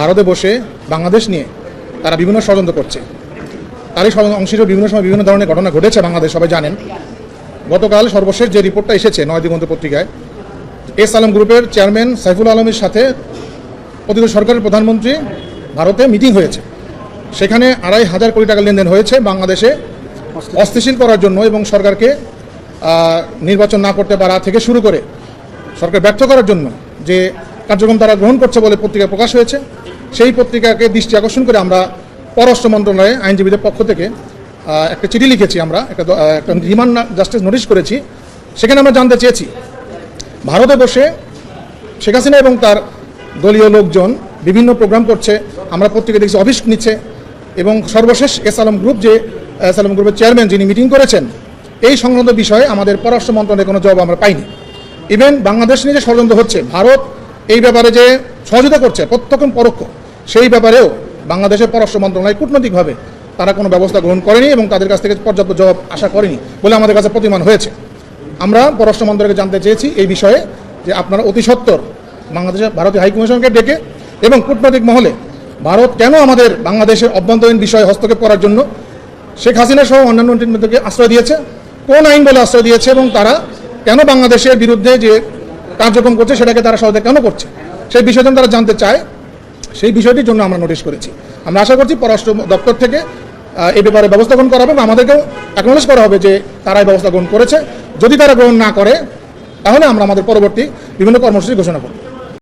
ভারতে বসে বাংলাদেশ নিয়ে তারা বিভিন্ন ষড়যন্ত্র করছে। তারই ষড়যন্ত্র অংশ হিসেবে বিভিন্ন সময় বিভিন্ন ধরনের ঘটনা ঘটেছে বাংলাদেশ, সবাই জানেন। গতকাল সর্বশেষ যে রিপোর্টটা এসেছে নয় দিগন্ত পত্রিকায়, এস আলম গ্রুপের চেয়ারম্যান সাইফুল আলমের সাথে অতীত সরকারের প্রধানমন্ত্রী ভারতে মিটিং হয়েছে। সেখানে আড়াই হাজার কোটি টাকা লেনদেন হয়েছে বাংলাদেশে অস্থিতিশীল করার জন্য এবং সরকারকে নির্বাচন না করতে পারা থেকে শুরু করে সরকার ব্যর্থ করার জন্য যে কার্যক্রম তারা গ্রহণ করছে বলে পত্রিকায় প্রকাশ হয়েছে। সেই পত্রিকাকে দৃষ্টি আকর্ষণ করে আমরা পররাষ্ট্র মন্ত্রণালয়ে আইনজীবীদের পক্ষ থেকে একটা চিঠি লিখেছি আমরা, একটা একটা রিমান্ড জাস্টিস নোটিশ করেছি। সেখানে আমরা জানতে চেয়েছি, ভারতে বসে শেখ হাসিনা এবং তার দলীয় লোকজন বিভিন্ন প্রোগ্রাম করছে, আমরা পত্রিকা দেখছি, অফিস নিচ্ছে এবং সর্বশেষ এস আলম গ্রুপ যে, এস আলম গ্রুপের চেয়ারম্যান যিনি মিটিং করেছেন, এই সংক্রান্ত বিষয়ে আমাদের পররাষ্ট্র মন্ত্রণালয়ের কোনো জবাব আমরা পাইনি। ইভেন বাংলাদেশ নিয়ে যে ষড়যন্ত্র হচ্ছে, ভারত এই ব্যাপারে যে সহযোগিতা করছে, প্রত্যক্ষ পরোক্ষ সেই ব্যাপারেও বাংলাদেশের পররাষ্ট্র মন্ত্রণালয় কূটনৈতিকভাবে তারা কোনো ব্যবস্থা গ্রহণ করেনি এবং তাদের কাছ থেকে পর্যাপ্ত জবাব আশা করেনি বলে আমাদের কাছে প্রতিমান হয়েছে। আমরা পররাষ্ট্র মন্ত্রণালয়কে জানতে চেয়েছি এই বিষয়ে যে আপনারা অতি সত্বর বাংলাদেশের ভারতীয় হাইকমিশনকে ডেকে এবং কূটনৈতিক মহলে ভারত কেন আমাদের বাংলাদেশের অভ্যন্তরীণ বিষয়ে হস্তক্ষেপ করার জন্য শেখ হাসিনা সহ অন্যান্য নেতৃত্বকে আশ্রয় দিয়েছে, কোন আইন বলে আশ্রয় দিয়েছে এবং তারা কেন বাংলাদেশের বিরুদ্ধে যে কার্যক্রম করছে সেটাকে তারা সহজে কেন করছে? সেই বিষয়টা তারা জানতে চায় সেই বিষয়টির জন্য আমরা নোটিশ করেছি। আমরা আশা করছি পররাষ্ট্র দপ্তর থেকে এ ব্যাপারে ব্যবস্থা গ্রহণ করা হবে এবং আমাদেরকেও অ্যাকনোলেজ করা হবে যে তারাই ব্যবস্থা গ্রহণ করেছে। যদি তারা গ্রহণ না করে, তাহলে আমরা আমাদের পরবর্তী বিভিন্ন কর্মসূচি ঘোষণা করব।